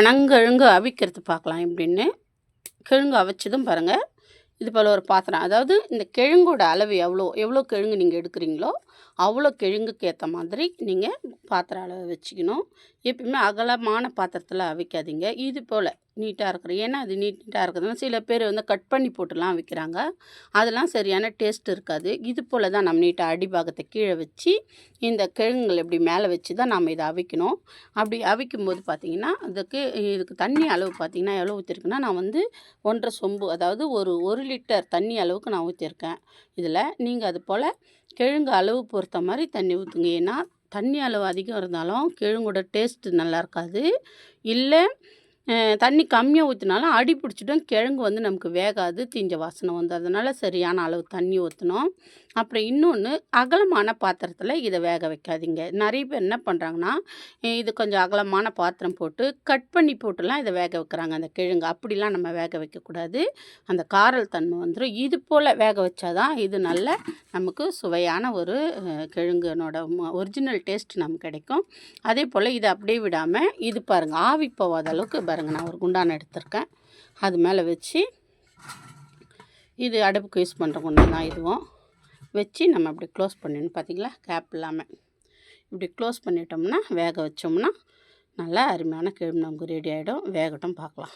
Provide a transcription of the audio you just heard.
பனங்கிழங்கு அவிக்கிறது பார்க்கலாம் எப்படின்னு கிழங்கு அவிச்சதும் பாருங்கள் இது போல் ஒரு பாத்திரம். அதாவது இந்த கிழங்கோட அளவு எவ்வளோ எவ்வளோ கிழங்கு நீங்கள் எடுக்கிறீங்களோ அவ்வளோ கிழங்குக்கு ஏற்ற மாதிரி நீங்கள் பாத்திரம் அளவு வச்சுக்கணும். எப்பயுமே அகலமான பாத்திரத்தில் அவிக்காதீங்க. இது போல் நீட்டாக இருக்கிற ஏன்னா அது நீட்டாக இருக்கிறதுனால சில பேர் வந்து கட் பண்ணி போட்டுலாம் விற்கிறாங்க அதெல்லாம் சரியான டேஸ்ட் இருக்காது. இது போல் தான் நம்ம நீட்டாக அடிபாகத்தை கீழே வச்சு இந்த கிழங்குகள் இப்படி மேலே வச்சு தான் நம்ம இதை அவிக்கணும். அப்படி அவிக்கும் போது பார்த்திங்கன்னா அதுக்கு இதுக்கு தண்ணி அளவு பார்த்திங்கன்னா எவ்வளோ ஊற்றிருக்குன்னா நான் வந்து ஒன்றரை சொம்பு அதாவது ஒரு ஒரு லிட்டர் தண்ணி அளவுக்கு நான் ஊற்றிருக்கேன் இதில் நீங்கள் அது போல் கிழங்கு அளவு பொறுத்த மாதிரி தண்ணி ஊற்றுங்க ஏன்னா தண்ணி அளவு அதிகம் இருந்தாலும் கிழங்கோட டேஸ்ட்டு நல்லா இருக்காது. இல்லை தண்ணி கம்மியாக ஊற்றினாலும் அடி பிடிச்சிடும் கிழங்கு வந்து நமக்கு வேகாது தீஞ்ச வாசனை வந்து. அதனால் சரியான அளவு தண்ணி ஊற்றணும் அப்புறம் இன்னொன்று அகலமான பாத்திரத்தில் இதை வேக வைக்காதீங்க. நிறைய பேர் என்ன பண்ணுறாங்கன்னா இது கொஞ்சம் அகலமான பாத்திரம் போட்டு கட் பண்ணி போட்டுலாம் இதை வேக வைக்கிறாங்க. அந்த கிழங்கு அப்படிலாம் நம்ம வேக வைக்கக்கூடாது. அந்த காரல் தன்மை வந்துடும் இது போல் வேக வச்சாதான் இது நல்ல நமக்கு சுவையான ஒரு கிழங்குனோட ஒரிஜினல் டேஸ்ட் நமக்கு கிடைக்கும். அதே போல் இதை அப்படியே விடாமல் இது பாருங்கள் ஆவி போகாத அளவுக்கு பாருங்கள் நான் ஒரு குண்டான எடுத்திருக்கேன். அது மேலே வச்சு இது அடுப்புக்கு யூஸ் பண்ணுற குண்டான் தான் இதுவும். வச்சு நம்ம அப்படி க்ளோஸ் பண்ணிடணும் பார்த்திங்களா? கேப் இல்லாமல் இப்படி க்ளோஸ் பண்ணிட்டோம்னா வேக வச்சோம்னா நல்லா அருமையான கிழங்கு நமக்கு ரெடி ஆகிடும் வேகட்டும் பார்க்கலாம்.